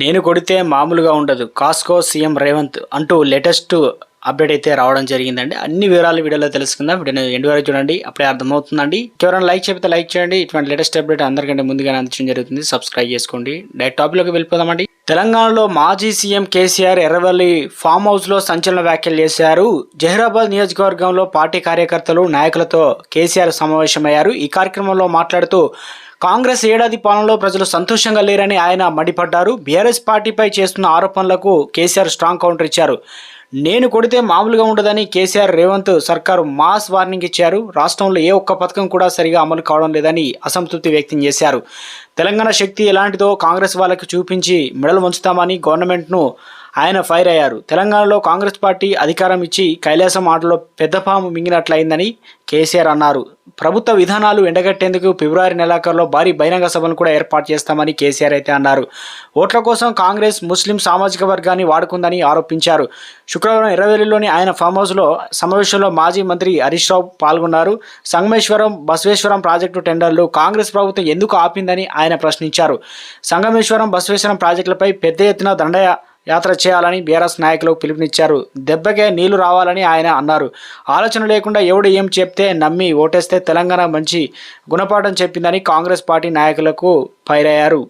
నేను కొడితే మామూలుగా ఉండదు. కాస్కో సీఎం రేవంత్ అంటూ లేటెస్ట్ అప్డేట్ అయితే రావడం జరిగిందండి. అన్ని వివరాలు వీడియోలో తెలుసుకుందాం. వీడియో ఎండు వరకు చూడండి. అప్పుడే అర్థమవుతుందండి. ఎవరైనా లైక్ చెప్తే లైక్ చేయండి. ఇటువంటి లేటెస్ట్ అప్డేట్ అందరికంటే ముందుగానే అందించడం జరుగుతుంది. సబ్స్క్రైబ్ చేసుకోండి. డైరెక్ట్ టాపిక్లోకి వెళ్ళిపోదామండి. తెలంగాణలో మాజీ సీఎం కేసీఆర్ ఎర్రవల్లి ఫామ్ హౌస్లో సంచలన వ్యాఖ్యలు చేశారు. జహీరాబాద్ నియోజకవర్గంలో పార్టీ కార్యకర్తలు నాయకులతో కేసీఆర్ సమావేశమయ్యారు. ఈ కార్యక్రమంలో మాట్లాడుతూ కాంగ్రెస్ ఏడాది పాలనలో ప్రజలు సంతోషంగా లేరని ఆయన మండిపడ్డారు. బీఆర్ఎస్ పార్టీపై చేస్తున్న ఆరోపణలకు కేసీఆర్ స్ట్రాంగ్ కౌంటర్ ఇచ్చారు. నేను కొడితే మామూలుగా ఉండదని కేసీఆర్ రేవంత్ సర్కారు మాస్ వార్నింగ్ ఇచ్చారు. రాష్ట్రంలో ఏ ఒక్క పథకం కూడా సరిగా అమలు కావడం లేదని అసంతృప్తి వ్యక్తం చేశారు. తెలంగాణ శక్తి ఎలాంటిదో కాంగ్రెస్ వాళ్ళకి చూపించి మెడలు వంచుతామని గవర్నమెంట్ను ఆయన ఫైర్ అయ్యారు. తెలంగాణలో కాంగ్రెస్ పార్టీ అధికారం ఇచ్చి కైలాసం ఆటలో పెద్ద పాము మింగినట్లయిందని కేసీఆర్ అన్నారు. ప్రభుత్వ విధానాలు ఎండగట్టేందుకు ఫిబ్రవరి నెలాఖరులో భారీ బహిరంగ సభను కూడా ఏర్పాటు చేస్తామని కేసీఆర్ అయితే అన్నారు. ఓట్ల కోసం కాంగ్రెస్ ముస్లిం సామాజిక వర్గాన్ని వాడుకుందని ఆరోపించారు. శుక్రవారం ఇరవైలోని ఆయన ఫామ్ హౌస్లో సమావేశంలో మాజీ మంత్రి హరీష్ రావు పాల్గొన్నారు. సంగమేశ్వరం బసవేశ్వరం ప్రాజెక్టు టెండర్లు కాంగ్రెస్ ప్రభుత్వం ఎందుకు ఆపిందని ఆయన ప్రశ్నించారు. సంగమేశ్వరం బసవేశ్వరం ప్రాజెక్టులపై పెద్ద ఎత్తున దండయ యాత్ర చేయాలని బీఆర్ఎస్ నాయకులకు పిలుపునిచ్చారు. దెబ్బకే నీళ్ళు రావాలని ఆయన అన్నారు. ఆలోచన లేకుండా ఎవడు ఏం చెప్తే నమ్మి ఓటేస్తే తెలంగాణ మంచి గుణపాఠం చెప్పిందని కాంగ్రెస్ పార్టీ నాయకులకు ఫైరయ్యారు